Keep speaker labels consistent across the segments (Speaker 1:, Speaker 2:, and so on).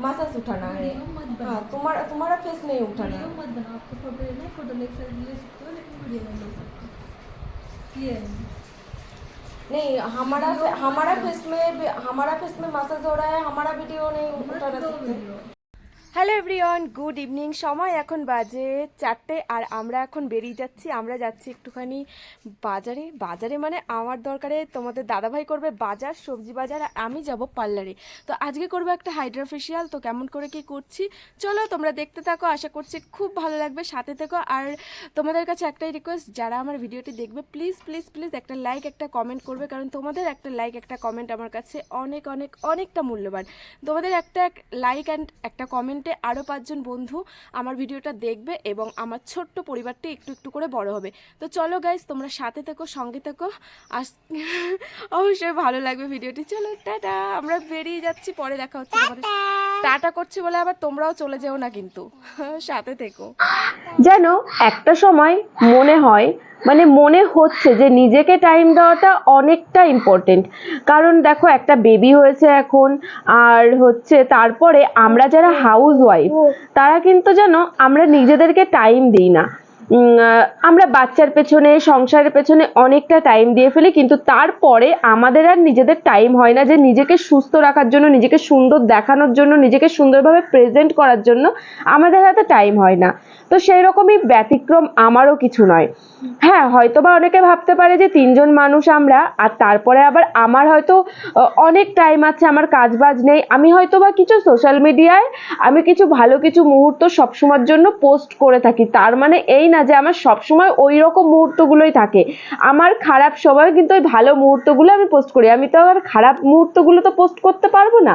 Speaker 1: Massage उठाना है। हाँ तुम्हारा तुम्हारा फेस नहीं उठाना है।
Speaker 2: मत बनाओ आपको फ़ोटो लेना है फ़ोटो ले सकते हो लेकिन वीडियो नहीं ले सकते। क्लियर
Speaker 1: नहीं हमारा हमारा फेस में हमारा फेस में मसाज हो रहा है हमारा वीडियो नहीं उठाना सकते।
Speaker 3: হ্যালো এভরিওয়ান গুড ইভিনিং সময় এখন বাজে চারটে আর আমরা এখন বেরিয়ে যাচ্ছি। আমরা যাচ্ছি একটুখানি বাজারে। বাজারে মানে আমার দরকারে তোমাদের দাদাভাই করবে বাজার, সবজি বাজার আর আমি যাব পার্লারে। তো আজকে করব একটা হাইড্রা ফেশিয়াল তো কেমন করে কি করছি? চলো তোমরা দেখতে থাকো, আশা করছি খুব ভালো লাগবে। সাথে থেকো আর তোমাদের কাছে একটাই রিকোয়েস্ট যারা আমার ভিডিওটি দেখবে প্লিজ প্লিজ প্লিজ একটা লাইক একটা কমেন্ট করবে। কারণ তোমাদের একটা লাইক একটা কমেন্ট আমার কাছে অনেক অনেক, অনেকটা মূল্যবান। তোমাদের একটা লাইক অ্যান্ড একটা কমেন্টে আরও পাঁচজন বন্ধু আমার ভিডিওটা দেখবে এবং আমার ছোট্ট পরিবারটি একটু একটু করে বড় হবে। তো চলো গাইজ তোমরা সাথে থেকো সঙ্গে থেকো। আস অবশ্যই ভালো লাগবে ভিডিওটি। চলো টাটা। আমরা বেরিয়ে যাচ্ছি পরে দেখা হচ্ছে তোমাদের টাটা। করছি বলে আবার তোমরাও চলে যেও না কিন্তু। সাথে থেকো।
Speaker 4: যেন একটা সময় মনে হয় মানে মনে হচ্ছে যে নিজেকে টাইম দেওয়াটা অনেকটা ইম্পর্টেন্ট কারণ দেখো একটা বেবি হয়েছে এখন আর হচ্ছে তারপরে আমরা যারা হাউস ওয়াইফ তারা কিন্তু যেন আমরা নিজেদেরকে টাইম দিই না। আমরা বাচ্চার পেছনে, সংসারের পেছনে অনেকটা টাইম দিয়ে ফেলি, কিন্তু তারপরে আমাদের আর নিজেদের টাইম হয় না যে নিজেকে সুস্থ রাখার জন্য, নিজেকে সুন্দর দেখানোর জন্য, নিজেকে সুন্দরভাবে প্রেজেন্ট করার জন্য আমাদের হাতে টাইম হয় না। তো সেই রকমই ব্যতিক্রম আমারও কিছু নয়। হ্যাঁ হয়তো বা অনেকে ভাবতে পারে যে তিনজন মানুষ আমরা, আর তারপরে আবার আমার হয়তো অনেক টাইম আছে, আমার কাজ বাজ নেই, আমি হয়তো বা কিছু সোশ্যাল মিডিয়ায় আমি কিছু ভালো কিছু মুহূর্ত সবসময়ের জন্য পোস্ট করে থাকি, তার মানে এই না যে আমার সবসময় ওই রকম মুহূর্তগুলোই থাকে। আমার খারাপ সময় কিন্তু ওই ভালো মুহূর্তগুলো আমি পোস্ট করি। আমি তো আর খারাপ মুহূর্তগুলো তো পোস্ট করতে পারব না।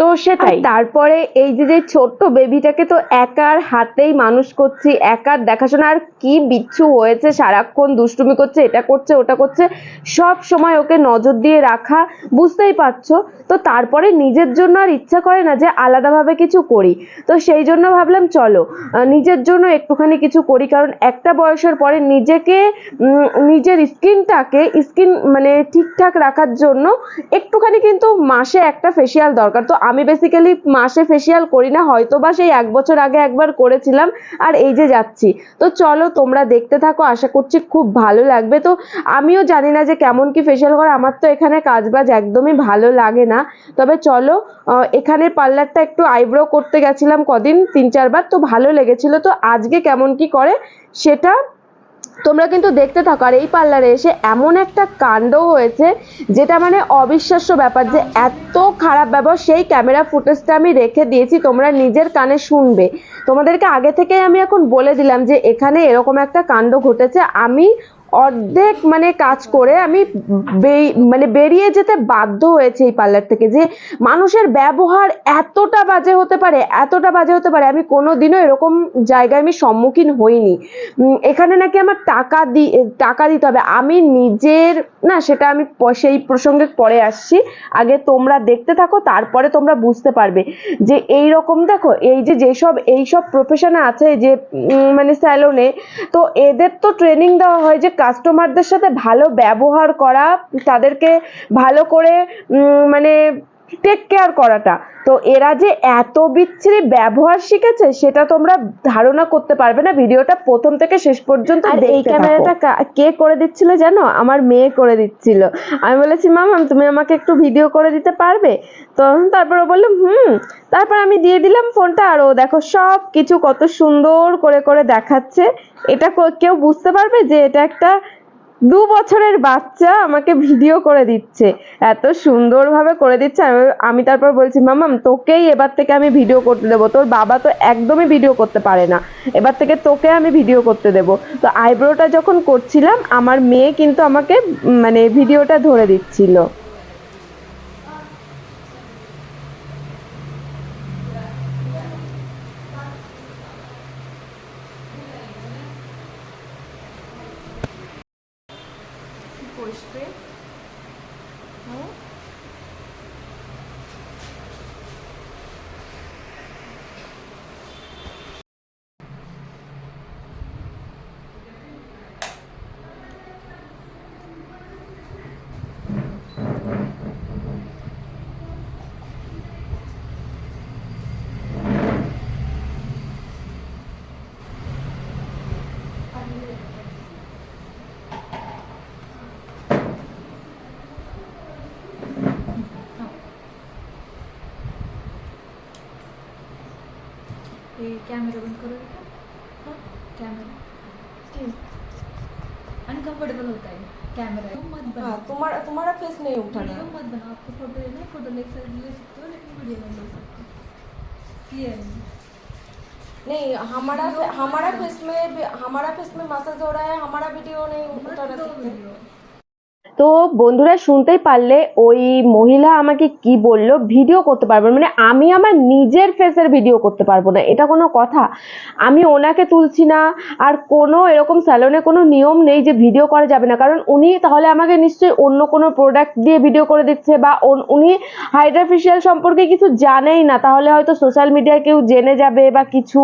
Speaker 4: তো সেটাই। তারপরে এই যে যে ছোট্ট বেবিটাকে তো একার হাতেই মানুষ করছি, একার দেখাশোনা, আর কি বিচ্ছু হয়েছে, সারাক্ষণ দুষ্টুমি করছে, এটা করছে, ওটা করছে, সব সময় ওকে নজর দিয়ে রাখা, বুঝতেই পারছ? তো তারপরে নিজের জন্য আর ইচ্ছা করে না যে আলাদাভাবে কিছু করি। তো সেই জন্য ভাবলাম চলো নিজের জন্য একটুখানি কিছু করি, কারণ একটা বয়সের পরে নিজেকে নিজের স্কিনটাকে, স্কিন মানে ঠিকঠাক রাখার জন্য একটুখানি কিন্তু মাসে একটা ফেসিয়াল দরকার। তো আমি বেসিক্যালি মাসে ফেসিয়াল করি না হয়তো বা সেই এক বছর আগে একবার করেছিলাম, আর এই যে যাচ্ছি। তো চলো তোমরা দেখতে থাকো, আশা করছি খুব ভালো লাগবে। তো আমিও জানি না যে কেমন কি ফেসিয়াল করে, আমার তো এখানে কাজবাজ একদমই ভালো লাগে না। তবে চলো এখানে পার্লারটা একটু আইব্রো করতে গেছিলাম কদিন, তিন চারবার, তো ভালো লেগেছিল। তো আজকে কেমন কি করে সেটা তোমরা কিন্তু দেখতে থাকো। আর এই পার্লারে এসে এমন একটা কাণ্ড হয়েছে, যেটা মানে অবিশ্বাস্য ব্যাপার যে এত খারাপ ব্যাপার সেই ক্যামেরা ফুটেজটা আমি রেখে দিয়েছি, তোমরা নিজের কানে শুনবে। তোমাদেরকে আগে থেকে আমি এখন বলে দিলাম যে এখানে এরকম একটা কাণ্ড ঘটেছে। আমি অর্ধেক মানে কাজ করে আমি মানে বেরিয়ে যেতে বাধ্য হয়েছে এই পার্লার থেকে যে মানুষের ব্যবহার এতটা বাজে হতে পারে, এতটা বাজে হতে পারে, আমি কোনোদিনও এরকম জায়গায় আমি সম্মুখীন হইনি। এখানে নাকি আমার টাকা দি, টাকা দিতে হবে। আমি নিজের, না, সেটা আমি সেই প্রসঙ্গে পরে আসছি। আগে তোমরা দেখতে থাকো, তারপরে তোমরা বুঝতে পারবে। যে এই রকম দেখো, এই যে যেসব, এইসব প্রফেশনে আছে যে মানে স্যালনে তো এদের তো ট্রেনিং দেওয়া হয় যে কাস্টমারদের সাথে ভালো ব্যবহার করা তাদেরকে ভালো করে মানে টেক কেয়ার করাটা। তো এরা যে এত বিচ্ছিরি ব্যবহার শিখেছে সেটা তোমরা ধারণা করতে পারবে না। ভিডিওটা প্রথম থেকে শেষ পর্যন্ত
Speaker 5: আর এই ক্যামেরাটা
Speaker 4: কে করে দিচ্ছিল জানো? আমার মেয়ে করে দিচ্ছিল। আমি বলেছি মামাম তুমি আমাকে একটু ভিডিও করে দিতে পারবে? তো তারপর ও বলল হুম। তারপর আমি দিয়ে দিলাম ফোনটা আর ও দেখো সব কিছু কত সুন্দর করে করে দেখাচ্ছে। এটা কেউ বুঝতে পারবে যে এটা একটা দু বছরের বাচ্চা আমাকে ভিডিও করে দিচ্ছে। এত সুন্দরভাবে করে দিচ্ছে। আমি- তারপর বলছি, মামাম, তোকেই এবার থেকে আমি ভিডিও করতে দেবো। তোর বাবা তো একদমই ভিডিও করতে পারে না। এবার থেকে তোকে আমি ভিডিও করতে দেব। তো আইব্রোটা যখন করছিলাম, আমার মেয়ে কিন্তু আমাকে মানে ভিডিওটা ধরে দিচ্ছিল।
Speaker 3: বসবে।
Speaker 2: कैमरा बंद करो बेटा। कैमरा अनकंफर्टेबल होता है कैमरा मत
Speaker 1: हाँ तुम्हारा तुम्हारा फेस नहीं उठाना।
Speaker 2: वीडियो मत बनाओ आपको फ़ोटो लेना है फ़ोटो ले सक- ले सकते हो लेकिन वीडियो नहीं ले सकते ये
Speaker 1: नहीं हमारा हमारा फेस में हमारा फेस में मसाज हो रहा है हमारा वीडियो नहीं उठाना सकते
Speaker 4: তো বন্ধুরা শুনতেই পারলে ওই মহিলা আমাকে কি বলল? ভিডিও করতে পারব। মানে আমি আমার নিজের ফেসের ভিডিও করতে পারব না। এটা কোনো কথা। আমি ওনাকে তুলছি না। আর কোনো এরকম স্যালনে কোনো নিয়ম নেই যে ভিডিও করা যাবে না। কারণ উনি তাহলে আমাকে নিশ্চয়ই অন্য কোনো প্রোডাক্ট দিয়ে ভিডিও করে দিচ্ছে বা উনি হাইড্রা ফেশিয়াল সম্পর্কে কিছু জানেই না। তাহলে হয়তো সোশ্যাল মিডিয়ায় কেউ জেনে যাবে বা কিছু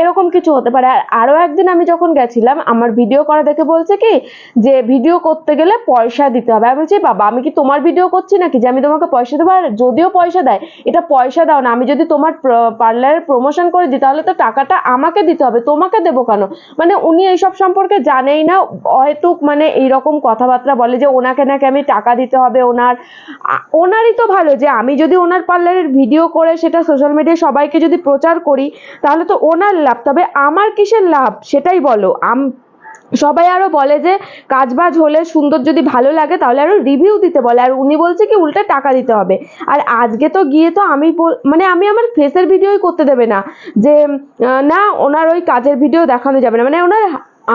Speaker 4: এরকম কিছু হতে পারে। আর আরও একদিন আমি যখন গেছিলাম, আমার ভিডিও করা দেখে বলছে কি? যে ভিডিও করতে গেলে পয়সা দিতে হবে। আমি বলছি, বাবা, আমি কি তোমার ভিডিও করছি নাকি? যে আমি তোমাকে পয়সা দেবো, আর যদিও পয়সা দেয়, এটা পয়সা দাও না। আমি যদি তোমার পার্লারের প্রমোশন করে দিই, তাহলে তো টাকাটা আমাকে দিতে হবে। তোমাকে দেবো কেন? মানে উনি এইসব সম্পর্কে জানেই না, হয়তো মানে এইরকম কথাবার্তা বলে যে ওনাকে নাকি আমি টাকা দিতে হবে ওনার। ওনারই তো ভালো যে আমি যদি ওনার পার্লারের ভিডিও করে সেটা সোশ্যাল মিডিয়ায় সবাইকে যদি প্রচার করি, তাহলে তো ওনার লাভ। তবে আমার কিসের লাভ? সেটাই বলো। আম সবাই আরও বলে যে, কাজবাজ হলে সুন্দর যদি ভালো লাগে, তাহলে আরও রিভিউ দিতে বলে। আর উনি বলছে কি, উল্টে টাকা দিতে হবে। আর আজকে তো গিয়ে তো আমি মানে আমি আমার ফেসের ভিডিওই করতে দেবে না। যে না, ওনার ওই কাজের ভিডিও দেখানো যাবে না। মানে ওনার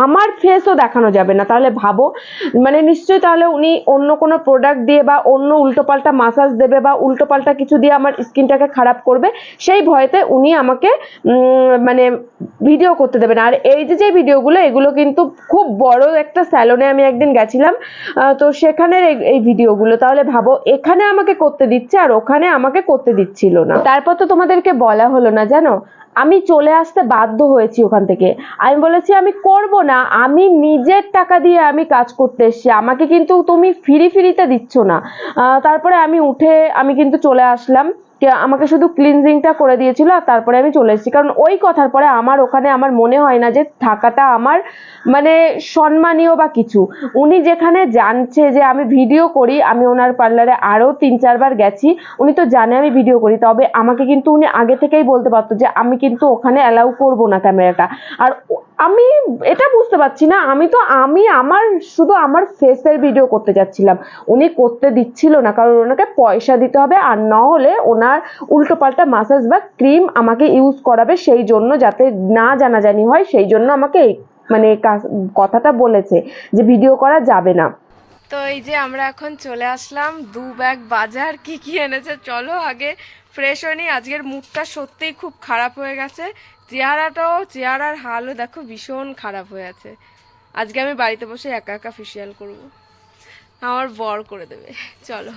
Speaker 4: আমার ফেসও দেখানো যাবে না। তাহলে ভাবো মানে নিশ্চয়ই তাহলে উনি অন্য কোনো প্রোডাক্ট দিয়ে বা অন্য উল্টোপাল্টা মাসাজ দেবে বা উল্টোপাল্টা কিছু দিয়ে আমার স্কিনটাকে খারাপ করবে, সেই ভয়তে উনি আমাকে মানে ভিডিও করতে দেবে না। আর এই যে যে ভিডিওগুলো এগুলো কিন্তু খুব বড় একটা স্যালনে আমি একদিন গেছিলাম তো সেখানের এই ভিডিওগুলো তাহলে ভাবো, এখানে আমাকে করতে দিচ্ছে আর ওখানে আমাকে করতে দিচ্ছিল না। তারপর তো তোমাদেরকে বলা হলো না, জানো? আমি চলে আসতে বাধ্য হয়েছি ওখান থেকে। আমি বলেছি, আমি করব না। আমি নিজের টাকা দিয়ে আমি কাজ করতে এসেছি। আমাকে কিন্তু তুমি ফিরি ফিরিতে দিচ্ছ না। তারপরে আমি উঠে আমি কিন্তু চলে আসলাম। আমাকে শুধু ক্লিনজিংটা করে দিয়েছিল আর তারপরে আমি চলে এসেছি। কারণ ওই কথার পরে আমার ওখানে আমার মনে হয় না যে থাকাটা আমার মানে সম্মানীয় বা কিছু। উনি যেখানে জানছে যে আমি ভিডিও করি, আমি ওনার পার্লারে আরও তিন চারবার গেছি, উনি তো জানে আমি ভিডিও করি। তবে আমাকে কিন্তু উনি আগে থেকেই বলতে পারতো যে আমি কিন্তু ওখানে অ্যালাউ করব না ক্যামেরাটা আর আমি এটা বুঝতে পারছি না। আমি তো, আমি আমার, শুধু আমার ফেসের ভিডিও করতে যাচ্ছিলাম। উনি করতে দিচ্ছিল না, কারণ ওনাকে পয়সা দিতে হবে, আর না হলে ওনার উল্টোপাল্টা মাসাজ বা ক্রিম আমাকে ইউজ করাবে সেই জন্য, যাতে না জানাজানি হয়, সেই জন্য আমাকে মানে কথাটা বলেছে যে ভিডিও করা যাবে না।
Speaker 3: তো এই যে আমরা এখন চলে আসলাম দু ব্যাগ বাজার, কি কি এনেছে, চলো আগে ফ্রেশ হয়নি। আজকের মুডটা সত্যিই খুব খারাপ হয়ে গেছে। চেহারাটাও, চেহারার হালও দেখো ভীষণ খারাপ হয়ে আছে। আজকে আমি বাড়িতে বসে একা একা ফেসিয়াল করব। আমার বর করে দেবে। চলো।